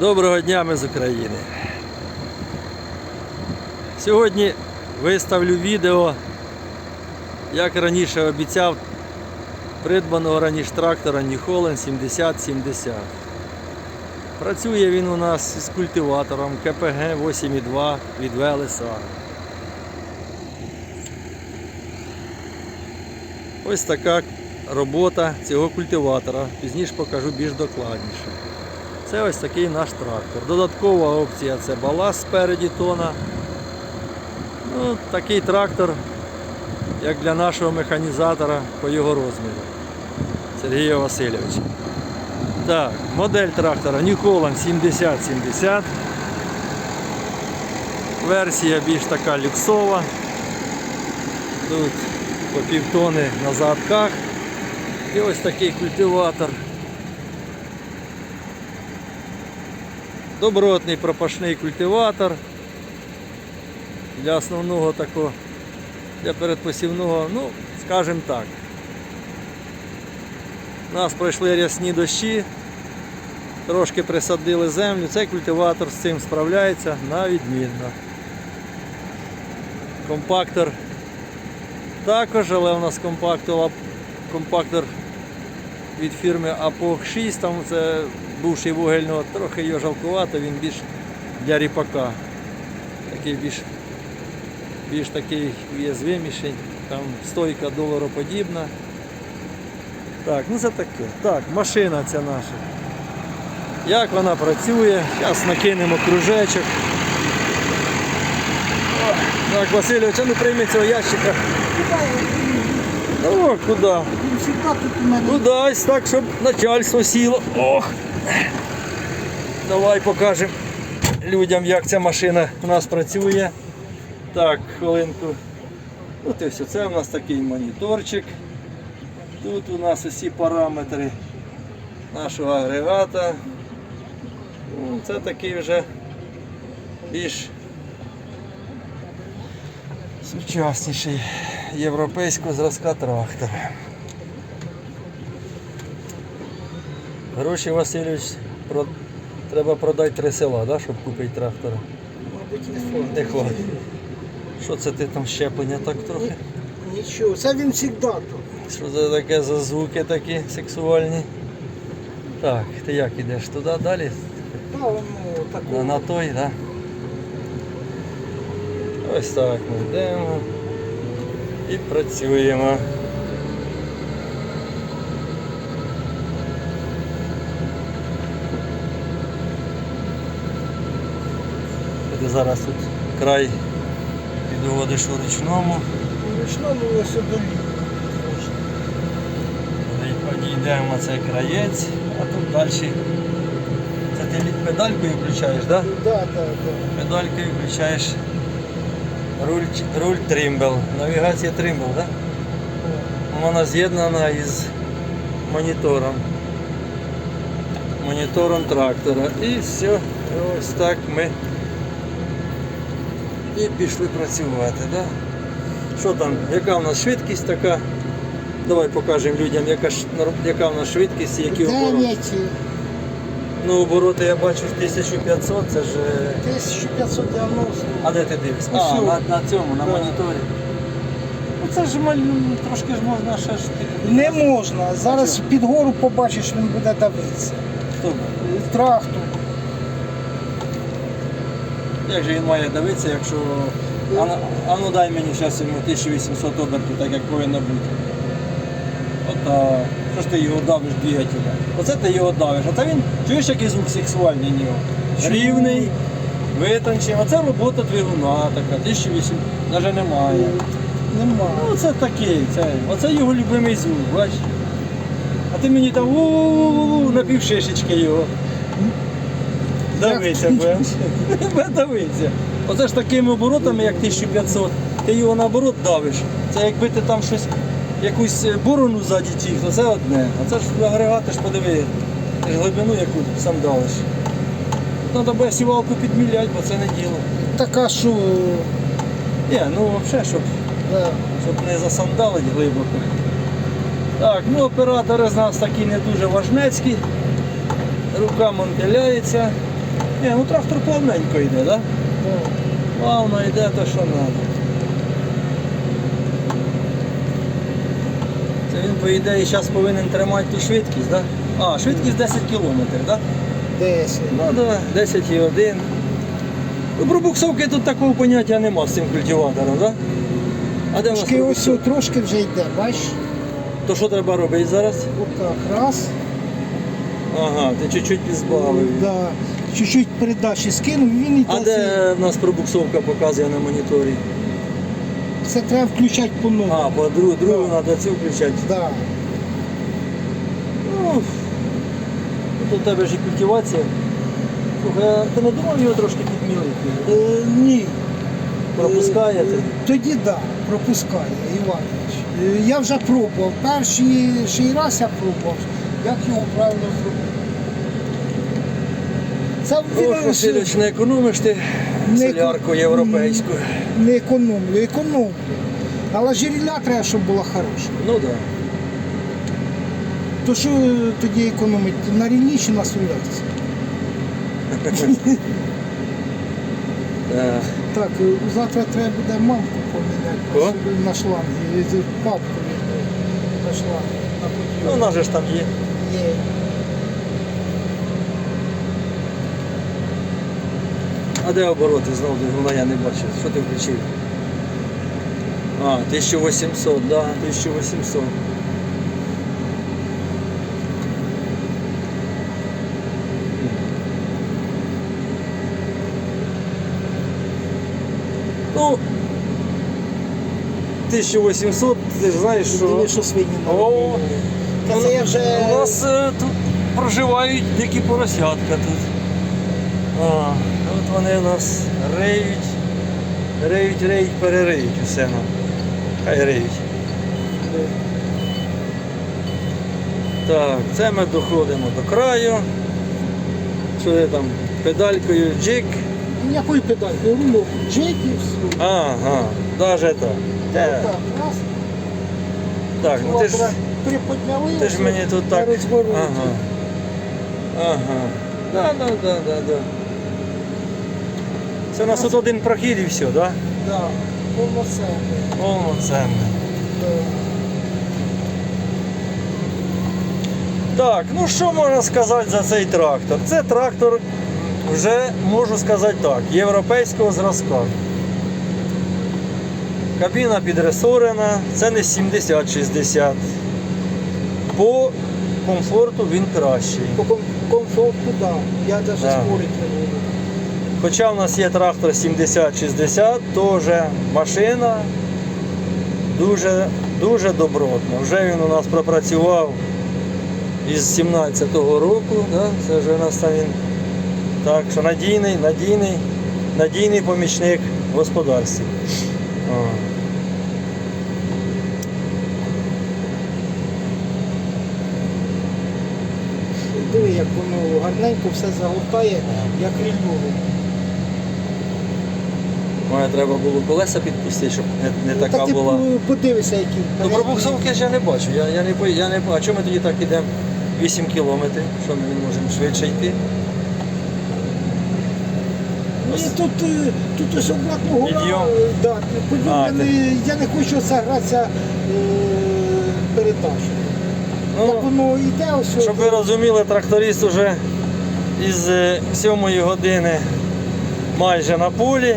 Доброго дня ми з України. Сьогодні виставлю відео, як раніше обіцяв, придбаного раніше трактора Holland 7070. Працює він у нас з культиватором КПГ 8.2 від ВЛСА. Ось така робота цього культиватора. Пізніше покажу більш докладніше. Це ось такий наш трактор. Додаткова опція це баласт спереді тона. Ну, такий трактор, як для нашого механізатора по його розміру. Сергія Васильовича. Так, модель трактора Holland 7070. Версія більш така люксова. Тут по півтони на задках. І ось такий культиватор. Добротний пропашний культиватор. Для основного такого, для передпосівного, ну, скажімо так. У нас пройшли рясні дощі, трошки присадили землю. Цей культиватор з цим справляється на відмінно. Компактор також, але у нас компактор, від фірми Апох 6, там це бувший вугільного, трохи його жалкувато, він більш для ріпака. Такий більш, більш такий уязвиміший, там стойка долароподібна. Так, ну це таке. Так, машина ця наша. Як вона працює? Зараз накинемо кружечок. О, Так, Васильович, а ну прийми цього ящика. О, куди? Кудись так, щоб начальство сіло. Ох. Давай покажемо людям, як ця машина у нас працює. Так, хвилинку. От і все. Це у нас такий моніторчик. Тут у нас усі параметри нашого агрегата. Ну, Це такий вже більш сучасніший європейського зразка трактор. Гроші Васильович про... треба продати три села, да, щоб купити трактора. Мабуть, не хватить. Що це ти там щеплення так трохи? Нічого, це він завжди тут. Що це таке за звуки такі сексуальні? Так, ти як ідеш туди далі? Воно На, на той, да? Ось так ми йдемо і працюємо. Ти зараз тут край підводиш у ручному. Ручному велосипеді. Підійдемо на цей краєць, а тут далі. Це ти від педалькою включаєш, так? Да? Так, так, так. Педалькою включаєш руль, руль тримбл. Навігація тримбл, так? Да? Вона з'єднана із монітором. Монітором трактора. І все, ось так ми і пішли працювати. Да? Що там, яка в нас швидкість така? Давай покажемо людям, яка, яка в нас швидкість і які обороти. Ну, обороти я бачу 1500, це ж. е, 1590. А де ти дивишся? А, на, на цьому, на Да. моніторі. Ну це ж маль... трошки ж можна ще ж. Не можна. Зараз під гору побачиш, він буде давитися. Хто? Трактор. Як же він має дивитися, якщо. А, ну- дай мені зараз йому 1800 обертів, так як повинно бути. Ота. Що ж ти його давиш двигателя? Оце ти його давиш. А це він, чуєш, який звук сексуальний нього? Рівний, витончений. Оце робота двигуна така, 1800, навіть немає. Нема. Ну це такий, це, оце його любимий звук, бачиш? А ти мені там у на півшишечки його. Будеш. Давиться. Оце ж такими оборотами, як 1500, ти його наоборот давиш. Це якби ти там щось, якусь е, борону ззаді тіг, то це одне. А це ж агрегати ж подиви, ти ж глибину яку сам давиш. Треба буде сівалку підміляти, бо це не діло. Така, що Ні, ну взагалі, щоб да. щоб не засандалить глибоко. Так, ну оператори з нас такі не дуже важнецькі. Рука мотиляється. Ні, ну трактор плавненько йде, так? Да? Да. Плавно йде, то що треба. Це він, по ідеї, зараз повинен тримати ту швидкість, так? Да? А, швидкість 10 км, так? Да? Десять. Ну да, 10 і 1. Ну, пробуксовки тут такого поняття нема з цим культиватором, так? Да? А де у Трошки ось пробуксовка? трошки вже йде, бачиш? То що треба робити зараз? Отак, раз. Ага, ти чуть-чуть підзбавив. Да. Чуть-чуть передачі скинув, він і А де в нас пробуксовка показує на моніторі? Це треба включати по новому. А, по другу, другу треба цю включати. Да. Ну, тут у тебе ж і культивація. Слухай, а ти не думав його трошки підмілити? Е, ні. Пропускає Е, ти? Тоді так, да, пропускає, Іванович. Е, Я вже пробував. Перший ще й раз я пробував, як його правильно зробити. Ох, Васильович, не економиш ти Не солярку європейську. не економлю, економлю. Але жиріля треба, щоб була хороша. Ну так. Да. То що тоді економити? На рівні чи на солярці? Так, е, завтра треба буде мамку поміняти на е, папку на шланги. На Ну, вона же ж там є. Є. А де обороти знову? Вона я не бачив. Що ти включив? А, 1800, да, 1800. Ну, 1800, ти ж знаєш, що... Диви, що свині О. Та це я вже... У нас е, тут проживають дикі поросятка тут. А, от вони нас риють, риють, риють, перериють усе нам. Хай риють. Так, це ми доходимо до краю. Що я там педалькою джик. Ніякої педальки, рулок, джек і все. Ага, навіть так. Те, Так, ну ти ж, приподняли. ти ж мені тут так. Ага. Ага. Да, да, да, да, да. Це у нас тут один прохід і все, так? Да? Да, повноцінний. Повноцінно. Так, ну що можна сказати за цей трактор? Це трактор, вже можу сказати так, європейського зразка. Кабіна підресорена, це не 70-60. По комфорту він кращий. По ком- комфорту, да. Я навіть Да. спорити не буду. Хоча в нас є трактор 70-60, то вже машина дуже, дуже добротна. Вже він у нас пропрацював із 17-го року. Да? Це вже у нас там він. Так що надійний, надійний, надійний помічник в господарстві. Диви, як воно гарненько все загортає, як рільове. Мене треба було колеса підпустити, щоб не, не така так ти була. подивися, які. Ну пробуксовки ж я не бачу. Я, я не, по- я не, а чому ми тоді так йдемо 8 кілометрів? Що ми не можемо швидше йти? Ні, тут, е, тут ось обратно гора. Е, Да, підйом, А, я, ти- не, я не хочу оце гратися е, передачу. Як Ну, воно йде, ось. щоб ви розуміли, тракторист уже із 7 години майже на полі.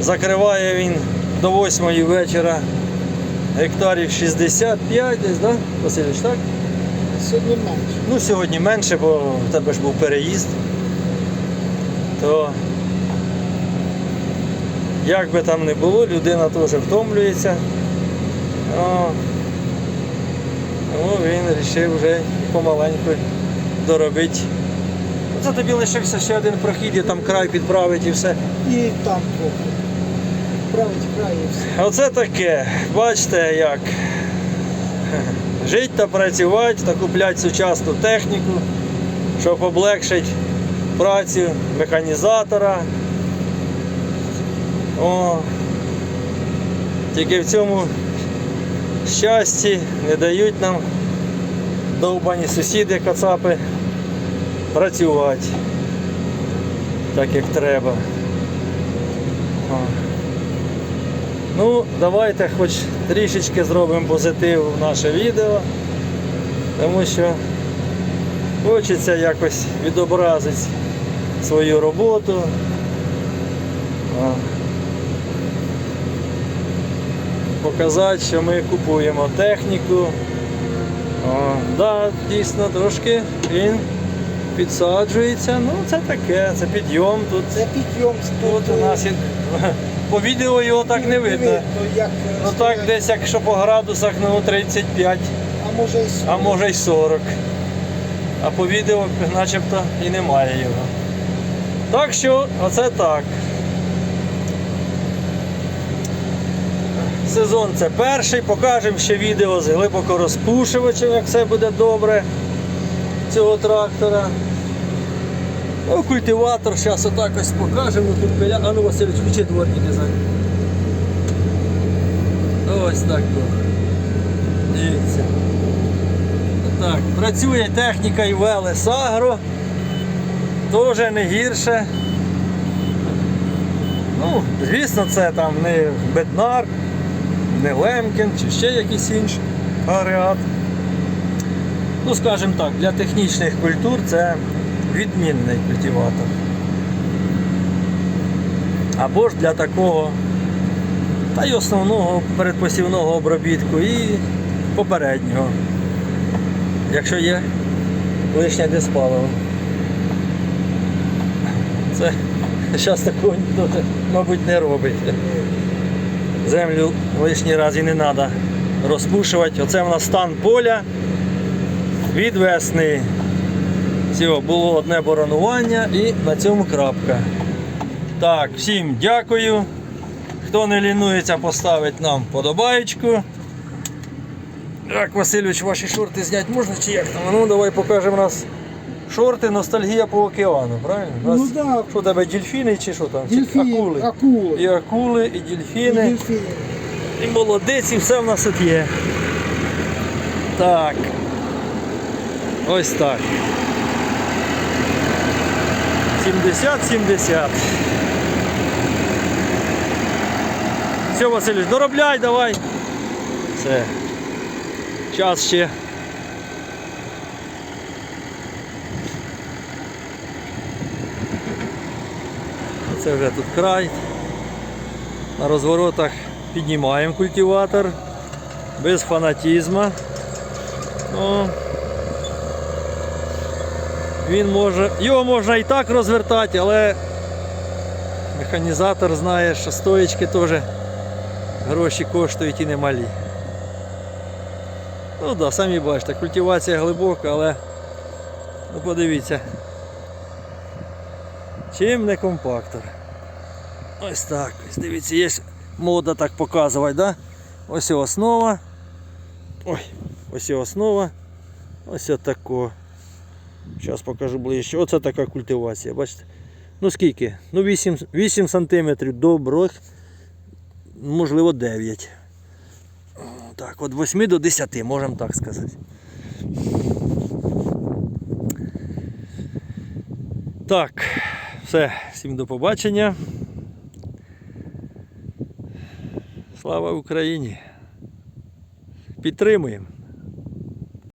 Закриває він до 8 вечора гектарів 65 десь, да? Васильович, так? Сьогодні менше. Ну, сьогодні менше, бо в тебе ж був переїзд. То як би там не було, людина теж втомлюється. О, ну, він вирішив вже помаленьку доробити. Це тобі лишився ще один прохід, і там край підправити і все. І там трохи. Править край і все. Оце таке. Бачите як. Жити та працювати та купляти сучасну техніку, щоб облегшити працю механізатора. О, тільки в цьому щасті не дають нам довбані сусіди кацапи працювати. так як треба. О. Ну, давайте хоч трішечки зробимо позитив в наше відео, тому що хочеться якось відобразити свою роботу. Показати, що ми купуємо техніку. О, да, дійсно трошки він підсаджується. Ну, це таке, це підйом тут. Це підйом Тут у нас. По відео його так не видно. Ну так десь якщо по градусах ну 35, а може і а може й 40. А по відео начебто і немає його. Так що оце так. Сезон це перший, покажемо ще відео з глибокорозпушувачем, як все буде добре цього трактора. Ну, культиватор, зараз отак ось покажемо. Тут пиля... А ну Васильович, включи дворники зараз. Ось так. о. Дивіться. Так, працює техніка і Велес Агро. Теж не гірше. Ну, звісно, це там не Беднар, не Лемкін чи ще якийсь інший агрегат. Ну, скажімо так, для технічних культур це відмінний культиватор. Або ж для такого та й основного передпосівного обробітку і попереднього. Якщо є лишнє диспаливо. Це зараз такого ніхто, мабуть, не робить. Землю лишній раз і не треба розпушувати. Оце в нас стан поля від весни. Все, було одне боронування і на цьому крапка. Так, всім дякую. Хто не лінується, поставить нам подобаєчку. Так, Васильович, ваші шорти зняти можна чи як там? Ну давай покажемо нас. Шорти, ностальгія по океану, правильно? Ну нас- да. Що тебе дельфіни чи що там? Чи акули. акули. І акули, і дельфіни. Дельфіни. І молодець, і все в нас тут є. Так. Ось так. 70-70. Все, Васильович, доробляй давай. Все. Час ще. Це вже тут край. На розворотах піднімаємо культиватор без фанатізму. Ну, він може, його можна і так розвертати, але механізатор знає, що стоїчки теж гроші коштують і немалі. Ну так, да, самі бачите, культивація глибока, але ну подивіться. Чим не компактор? Ось так. Ось дивіться, є мода так показувати, да? Ось і основа. Ой, ось і основа. Ось отако. Зараз покажу ближче. Оце така культивація, бачите? Ну скільки? Ну 8, 8 см добрих, можливо 9. Так, від 8 до 10, можемо так сказати. Так, все, всім до побачення. Слава Україні! Підтримуємо!